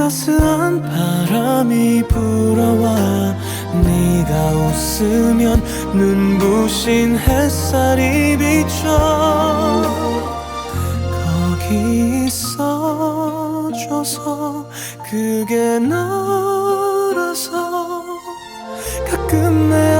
따스한 바람이 불어와 네가 웃으면 눈부신 햇살이 비쳐 거기 있어줘서 그게 너라서 가끔 내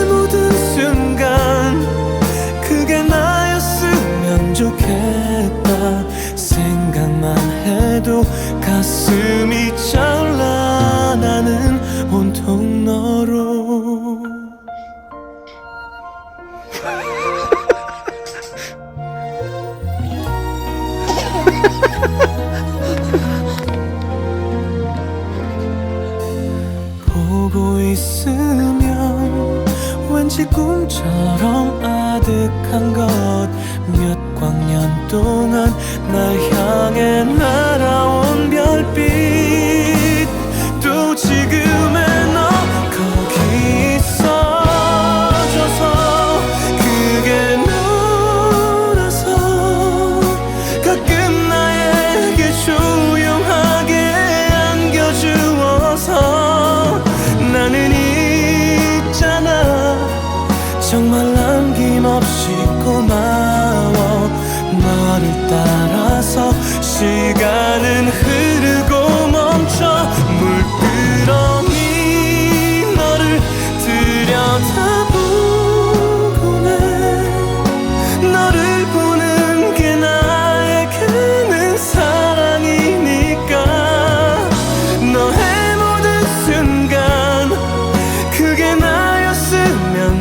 가슴이 나는 온통 너로. 보고 있으면 왠지 꿈처럼 아득한 것. 몇 광년 동안 날 향해 날아온 또 지금의 너 거기 있어줘서 그게 너라서 가끔 나에게 조용하게 안겨주어서 나는 있잖아. 정말 남김없이 고마워. 너를 따라